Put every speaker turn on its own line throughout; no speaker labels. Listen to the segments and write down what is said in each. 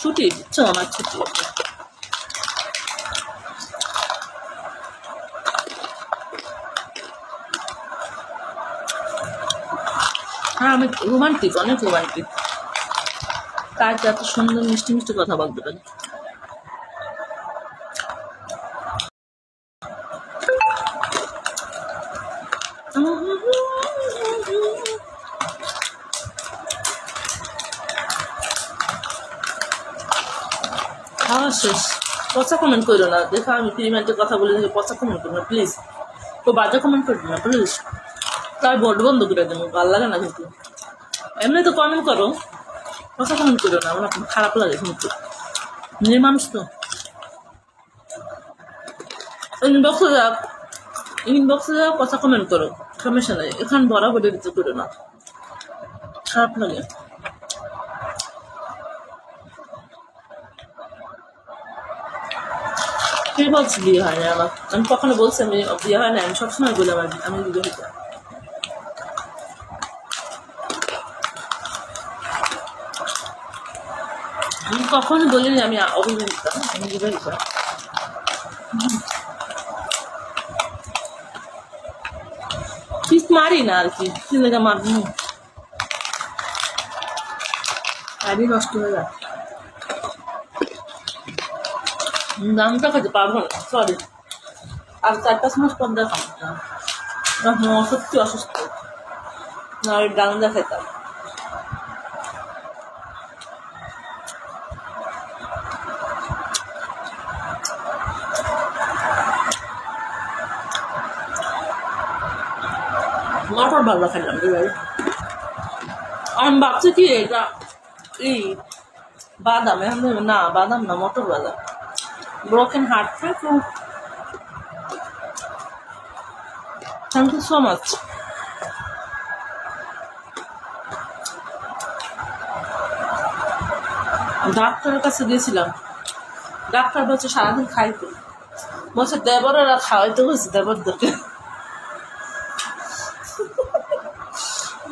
ছুটি দিচ্ছ আমার ছুটি। হ্যাঁ আমি রোমান্টিক, অনেক রোমান্টিক। কাজ এত সুন্দর মিষ্টি মিষ্টি কথা বলতে পারি? খাওয়া শেষ। পচা কমেন্ট করো না। দেখো আমি প্রিমিয়ান্টের কথা বলে দেখে পচা কমেন্ট করো না প্লিজ তো বাজে কমেন্ট করবে না প্লিজ তাই বোর্ড বন্ধ করে দেবো, ভালো লাগে না কিন্তু। এমনি তো কমেন্ট করো। পচা কমেন্ট করো না, আমার খারাপ লাগে কিন্তু। মেয়ে মানুষ তো। ইনবক্সে যাক ইনবক্সে যাক পচা কমেন্ট করো। সমস্যা নেই। এখান বরাবর দিতে করো না। খারাপ লাগে। কে বলছি বিয়ে হয় না আমার। আমি কখনো বলছি, আমি বিয়ে হয় না, আমি সবসময় বলি আমার আমি বিবাহিত আমি কখনো বলিনি, আমি অবিবাহিত আমি বিবাহিত পিস মারি না আর কি মারবো। গাড়ি নষ্ট হয়ে যায় দামটা খেতে পারব না সরি আর চার পাঁচ মাস পর দেখাম সত্যি অসুস্থ। না ওই ডালদা খেতাম মটর ভালো খেলাম এবার আমি ভাবছি কি এটা? এই বাদাম না বাদাম না, মটর বাদাম। Broken heart thank you thank you so much. ডাক্তারের কাছে গিয়েছিলাম। ডাক্তার বলছে, সারাদিন খাইতে। বলছে, দেবরেরা খাওয়াইতে হয়েছে দেবরদেরকে।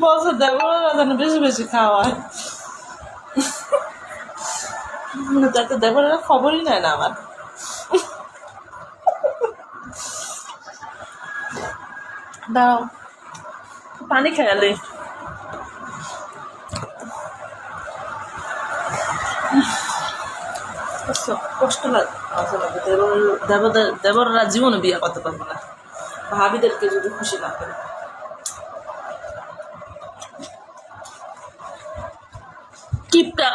বলছে, দেবরেরা যেন বেশি বেশি খাওয়ায়। তাতে দেবরেরা খবরই নেয় না আমার। দাও। পানি খেয়ালে কষ্ট লাগে দেবর দেবররা জীবনে বিয়ে করতে পারবে না। ভাবিদেরকে যদি খুশি না করে। কিপটা।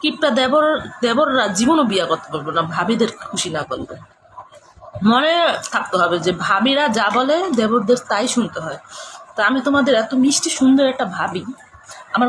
কিপটা দেবর, দেবররা জীবনও বিয়ে করতে পারবে না। ভাবিদের খুশি না করবে মনে থাকতে হবে যে ভাবিরা যা বলে দেবদের তাই শুনতে হয়। তা আমি তোমাদের এত মিষ্টি সুন্দর একটা ভাবি। আমার